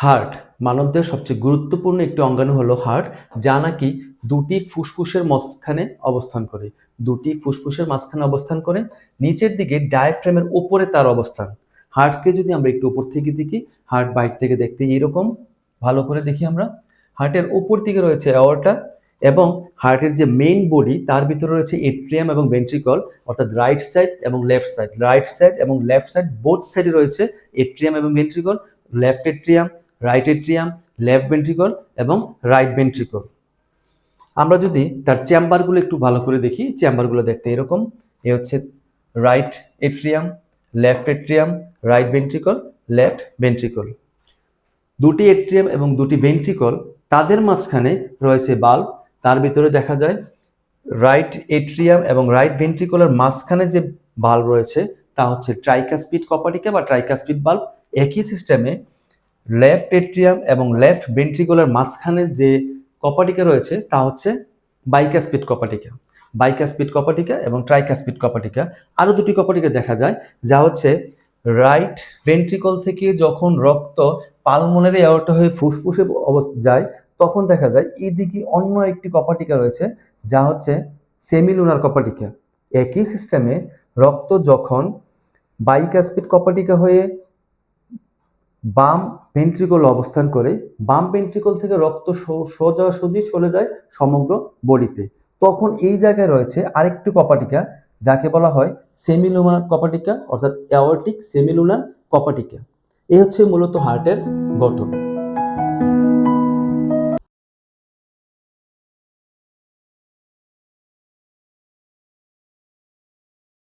Heart মানবদেহের সবচেয়ে গুরুত্বপূর্ণ একটি অঙ্গাণু হলো হার্ট, যা নাকি দুটি ফুসফুসের মাঝখানে অবস্থান করে। দুটি ফুসফুসের মাঝখানে অবস্থান করে, নিচের দিকে ডায়াফ্রেমের উপরে তার অবস্থান। হার্টকে যদি আমরা একটু উপর থেকে দেখি, হার্ট বাইর থেকে দেখতে এরকম ভালো করে দেখি আমরা। হার্টের উপর দিকে রয়েছে অ্যাওয়ারটা এবং হার্টের যে মেইন বডি তার ভিতরে রয়েছে এট্রিয়াম এবং ভেন্ট্রিকল অর্থাৎ রাইট সাইড এবং লেফট সাইড রাইট সাইড এবং লেফট সাইড বোথ সাইডে রয়েছে এট্রিয়াম এবং ventricle left atrium right atrium left ventricle এবং রাইট ভেন্ট্রিকল আমরা যদি তার চেম্বারগুলো একটু ভালো করে দেখি চেম্বারগুলো দেখতে এরকম। এ হচ্ছে right atrium left atrium right ventricle left ventricle দুটি এট্রিয়াম এবং দুটি ভেন্ট্রিকল তাদের মাঝখানে রয়েছে বাল্ব তার ভিতরে দেখা যায় রাইট এট্রিয়াম এবং রাইট ভেন্ট্রিকলের মাঝখানে যে বাল্ব রয়েছে, তা হচ্ছে ট্রাইকাস্পিড কপাটিকা বা ট্রাইকাস্পিড বাল্ব একই সিস্টেমে লেফট এট্রিয়াম এবং লেফট ভেন্ট্রিকলের মাঝখানে যে কপাটিকা রয়েছে, তা হচ্ছে বাইকাস্পিড কপাটিকা। বাইকাস্পিড কপাটিকা এবং ট্রাইকাস্পিড কপাটিকা। আরও দুটি কপাটিকা দেখা যায়, যা হচ্ছে রাইট ভেন্ট্রিকল থেকে যখন রক্ত পালমোনারি অ্যাওয়ার্টা হয়ে ফুসফুসে অবস্থা যায়, তখন দেখা যায় এদিকে অন্য একটি কপাটিকা রয়েছে, যা হচ্ছে সেমিলুনার কপাটিকা। একই সিস্টেমে রক্ত যখন বাইকাস্পিড কপাটিকা হয়ে বাম ভেন্ট্রিকল অবস্থান করে, বাম ভেন্ট্রিকল থেকে রক্ত সো- সোজা সোজি চলে যায় সমগ্র বডিতে। তখন এই জায়গায় রয়েছে আরেকটি কপাটিকা, যাকে বলা হয় সেমিলুনার কপাটিকা, অর্থাৎ অ্যাওয়ার্টিক সেমিলুনার কপাটিকা। এই হচ্ছে মূলত হার্টের গঠন।